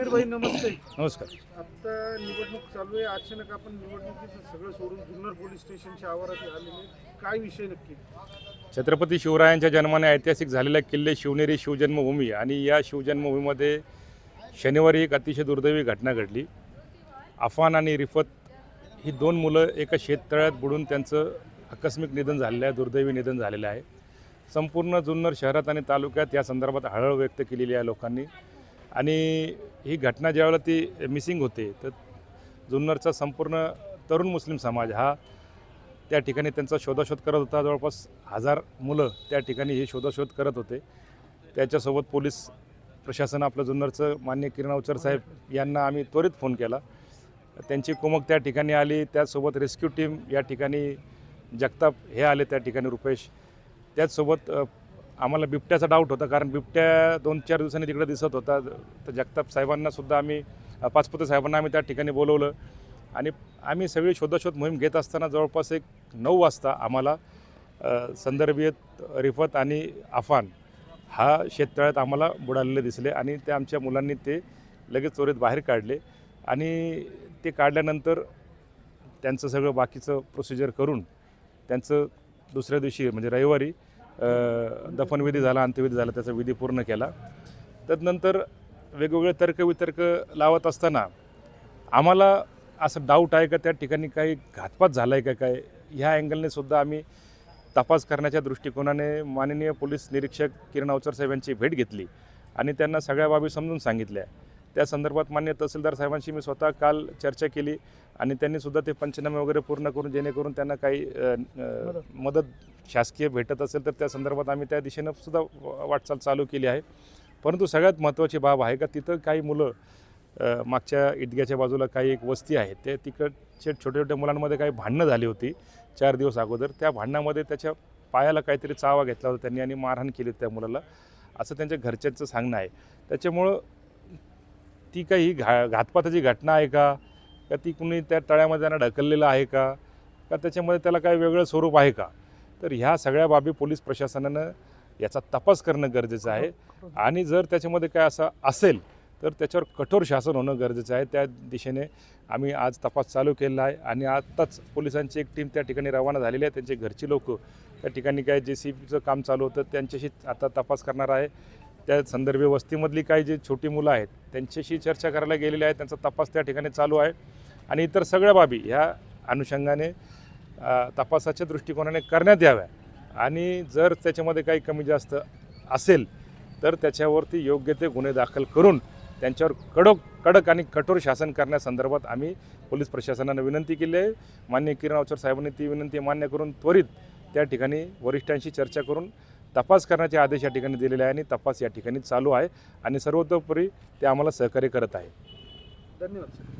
समीर भाई नमस्ते. नमस्कार. आता निवडणूक चालू आहे. अचानक आपण निवडणुकीचं सगळं सोडून जुन्नर पोलीस स्टेशनच्या आवारात आलेले काय विषय नक्की? छत्रपती शिवरायांच्या जन्माने ऐतिहासिक झालेला किल्ले शिवनेरी शिवजन्मभूमी आणि या शिवजन्मभूमीमध्ये शनिवारी एक अतिशय दुर्दैवी घटना घडली. अफान आणि रिफत ही दोन मुलं एका शेततळ्यात बुडून त्यांचं आकस्मिक निधन झालेलं आहे दुर्दैवी निधन झालेलं आहे. संपूर्ण जुन्नर शहरात आणि तालुक्यात या संदर्भात हळहळ व्यक्त केलेली आहे लोकांनी. आणि ही घटना ज्यावेळेला ती मिसिंग होते तर जुन्नरचा संपूर्ण तरुण मुस्लिम समाज हा त्या ठिकाणी त्यांचा शोधाशोध करत होता. जवळपास हजार मुलं त्या ठिकाणी हे शोधाशोध करत होते. त्याच्यासोबत पोलीस प्रशासन आपलं जुन्नरचं मान्य किरण अवचर साहेब यांना आम्ही त्वरित फोन केला. त्यांची कुमक त्या ठिकाणी आली. त्याचसोबत रेस्क्यू टीम या ठिकाणी जगताप हे आले त्या ठिकाणी रुपेश. त्याचसोबत आम्हाला बिबट्याचा डाऊट होता कारण बिबट्या दोन चार दिवसांनी तिकडे दिसत होता. तर जगताप साहेबांनासुद्धा आम्ही अ, पाचपुते साहेबांना आम्ही त्या ठिकाणी बोलवलं. आणि आम्ही सगळी शोधाशोध मोहीम घेत असताना जवळपास एक नऊ वाजता आम्हाला संदर्भित रिफत आणि आफान हा शेततळ्यात आम्हाला बुडालेले दिसले आणि ते आमच्या मुलांनी ते लगेच चोरीत बाहेर काढले. आणि ते काढल्यानंतर त्यांचं सगळं बाकीचं प्रोसिजर करून त्यांचं दुसऱ्या दिवशी म्हणजे रविवारी दफनविधी झाला अंत्यविधी झाला त्याचा विधी पूर्ण केला. तदनंतर वेगवेगळे तर्कवितर्क लावत असताना आम्हाला असं डाऊट आहे का त्या ठिकाणी काही घातपात झाला आहे का काय? ह्या अँगलने सुद्धा आम्ही तपास करण्याच्या दृष्टिकोनाने माननीय पोलीस निरीक्षक किरण अवचर साहेब यांची भेट घेतली आणि त्यांना सगळ्या बाबी समजून सांगितल्या. त्या संदर्भात मान्य तहसीलदार साहेबांशी मी स्वतः काल चर्चा केली आणि त्यांनीसुद्धा ते पंचनामे वगैरे पूर्ण करून जेणेकरून त्यांना काही मदत शासकीय भेटत असेल तर त्या संदर्भात आम्ही त्या दिशेनं सुद्धा वाटचाल चालू केली आहे. परंतु सगळ्यात महत्त्वाची बाब आहे का तिथं काही मुलं मागच्या इदग्याच्या बाजूला काही एक वस्ती आहे ते तिकडचे छोट्या छोट्या मुलांमध्ये काही भांडणं झाली होती चार दिवस अगोदर. त्या भांडणामध्ये त्याच्या पायाला काहीतरी चावा घेतला होता त्यांनी आणि मारहाण केली त्या मुलाला असं त्यांच्या घरच्यांचं सांगणं आहे. त्याच्यामुळं ती काही घा घातपाताची घटना आहे का? का ती कुणी त्या तळ्यामध्ये त्यांना ढकललेलं आहे का? का त्याच्यामध्ये त्याला काही वेगळं स्वरूप आहे का? तर ह्या सगळ्या बाबी पोलीस प्रशासनानं याचा तपास करणं गरजेचं आहे. आणि जर त्याच्यामध्ये काय असं असेल तर त्याच्यावर कठोर शासन होणं गरजेचं आहे. त्या दिशेने आम्ही आज तपास चालू केलेला आहे आणि आत्ताच पोलिसांची एक टीम त्या ठिकाणी रवाना झालेली आहे. त्यांचे घरची लोक त्या ठिकाणी काय जे सी बीचं काम चालू होतं त्यांच्याशी आता तपास करणार आहे. त्या संदर्भे वस्तीमधली काही जी छोटी मुलं आहेत त्यांच्याशी चर्चा करायला गेलेली आहे त्यांचा तपास त्या ठिकाणी चालू आहे. आणि इतर सगळ्या बाबी ह्या अनुषंगाने तपासाच्या दृष्टिकोनाने करण्यात याव्या. आणि जर त्याच्यामध्ये काही कमी जास्त असेल तर त्याच्यावरती योग्य ते गुन्हे दाखल करून त्यांच्यावर कडक कडक आणि कठोर शासन करण्यासंदर्भात आम्ही पोलीस प्रशासनानं विनंती केली आहे. मान्य किरण अवचर साहेबांनी ती विनंती मान्य करून त्वरित त्या ठिकाणी वरिष्ठांशी चर्चा करून तपास करण्याचे आदेश या ठिकाणी दिलेले आहे आणि तपास या ठिकाणी चालू आहे. आणि सर्वतोपरी ते आम्हाला सहकार्य करत आहे. धन्यवाद सर.